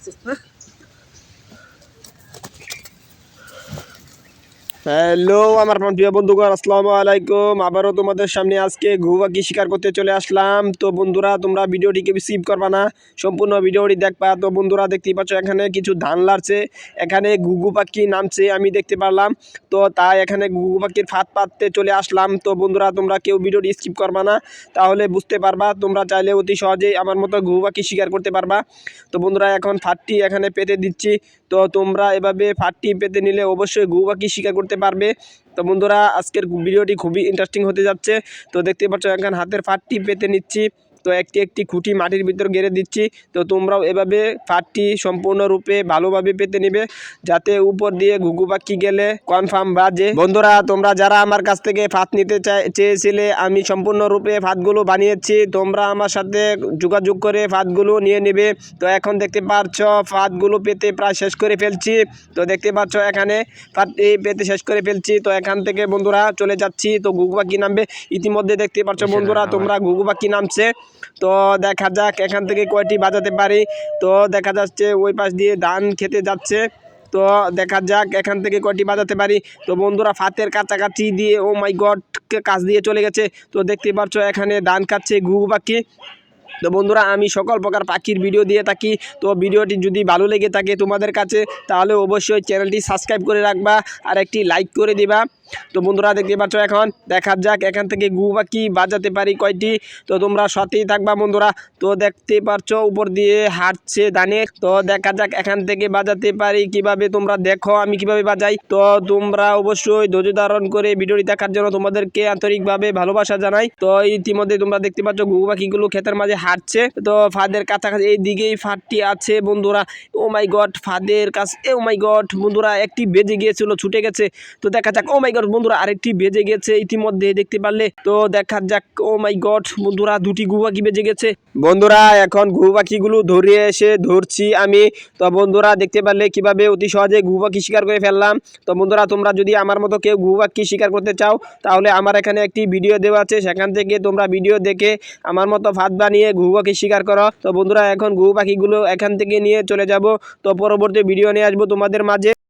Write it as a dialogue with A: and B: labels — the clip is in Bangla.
A: Sıtma. হ্যালো, আমার প্রিয় বন্ধুগণ আসসালামু আলাইকুম। আবারও তোমাদের সামনে আজকে ঘুবাকি শিকার করতে চলে আসলাম। তো বন্ধুরা, তোমরা ভিডিওটিকে রিসিভ করবা না, সম্পূর্ণ ভিডিওটি দেখবা। তো বন্ধুরা, দেখতেই পাচ্ছ এখানে কিছু ধান লাড়ছে, এখানে ঘুঘু পাখি নামছে, আমি দেখতে পারলাম। তো তাই এখানে ঘুঘু পাখির ফাঁদ পাততে চলে আসলাম। তো বন্ধুরা, তোমরা কেউ ভিডিওটি স্কিপ করবা না, তাহলে বুঝতে পারবা, তোমরা চাইলে অতি সহজেই আমার মতো ঘুঘু পাখি শিকার করতে পারবা। তো বন্ধুরা, এখন ফাঁদটি এখানে পেতে দিচ্ছি। তো তোমরা এভাবে ফাঁদটি পেতে নিলে অবশ্যই গু পাখি শিকার করতে পারবে। তো বন্ধুরা, আজকের ভিডিওটি খুবই ইন্টারেস্টিং হতে যাচ্ছে। তো দেখতে পাচ্ছ এখন হাতের ফাঁদটি পেতে নিচ্ছি। তো একটি একটি খুঁটি মাটির ভিতর গেড়ে দিচ্ছি। তো তোমরাও এভাবে ফাঁদটি সম্পূর্ণরূপে ভালোভাবে পেতে নিবে যাতে উপর দিয়ে ঘুঘু পাখি গেলে কনফার্ম বাজে। বন্ধুরা তোমরা যারা আমার কাছ থেকে ফাঁদ নিতে চাই চেয়েছিলে আমি সম্পূর্ণরূপে ফাঁদগুলো বানিয়েছি। তোমরা আমার সাথে যোগাযোগ করে ফাঁদগুলো নিয়ে নেবে। তো এখন দেখতে পাচ্ছ ফাঁদগুলো পেতে প্রায় শেষ করে ফেলছি। তো দেখতে পাচ্ছ এখানে ফাঁদটি পেতে শেষ করে ফেলছি। তো এখান থেকে বন্ধুরা চলে যাচ্ছি। তো ঘুঘু পাখি নামবে। ইতিমধ্যে দেখতে পাচ্ছ বন্ধুরা তোমরা ঘুঘু পাখি নামছে। তো দেখা যাক, এখান থেকে কয়টি বাজাতে পারি। তো দেখা যাচ্ছে ওই পাশ দিয়ে ধান খেতে যাচ্ছে। তো দেখা যাক, এখান থেকে কয়টি বাজাতে পারি। তো বন্ধুরা, ফাতের কাছাকাছি দিয়ে ও মাই গড কাছ দিয়ে চলে গেছে। তো দেখতে পাচ্ছ, এখানে ধান খাচ্ছে ঘুঘু পাখি। তো বন্ধুরা, আমি সকল প্রকার পাখির ভিডিও দিয়ে থাকি। তো ভিডিওটি যদি ভালো লেগে থাকে তোমাদের কাছে, তাহলে অবশ্যই চ্যানেলটি সাবস্ক্রাইব করে রাখবা আর একটি লাইক করে দিবা। তো বন্ধুরা, দেখতে পাচ্ছ এখন, দেখা যাক এখান থেকে গু পাখি বাজাতে পারি কয়টি। তো তোমরা সাথেই থাকবা বন্ধুরা। তো দেখতে পাচ্ছ, উপর দিয়ে হাঁটছে দানে তো দেখা যাক এখান থেকে বাজাতে পারি কীভাবে। তোমরা দেখো আমি কীভাবে বাজাই। তো তোমরা অবশ্যই ধৈর্য ধারণ করে ভিডিওটি দেখার জন্য তোমাদেরকে আন্তরিকভাবে ভালোবাসা জানাই। তো ইতিমধ্যে তোমরা দেখতে পাচ্ছ গু পাখিগুলো ক্ষেতের মাঝে হাঁটছে। তো ফাদের কাছাকাছি এই দিকেই আছে বন্ধুরা। ও মাই গড, ফাদের কাছে ও মাই গড, বন্ধুরা একটি বেজে গিয়েছিল, ছুটে গেছে। তো দেখা যাক, ও মাই গড, বন্ধুরা আরেকটি বেজে গেছে ইতিমধ্যে, দেখতে পারলে। তো দেখা যাক, ও মাই গড, বন্ধুরা দুটি ঘু বেজে গেছে। বন্ধুরা, এখন ঘু পাখিগুলো ধরে এসে ধরছি আমি। তো বন্ধুরা, দেখতে পারলে কীভাবে অতি সহজে ঘু শিকার করে ফেললাম। তো বন্ধুরা, তোমরা যদি আমার মতো কেউ ঘু শিকার করতে চাও, তাহলে আমার এখানে একটি ভিডিও দেওয়া আছে। সেখান থেকে তোমরা ভিডিও দেখে আমার মতো ভাত বানিয়ে ঘু পাখি শিকার করো। তো বন্ধুরা, এখন ঘুঘু পাখিগুলো এখান থেকে নিয়ে চলে যাব। তো পরবর্তী ভিডিও নিয়ে আসব তোমাদের মাঝে।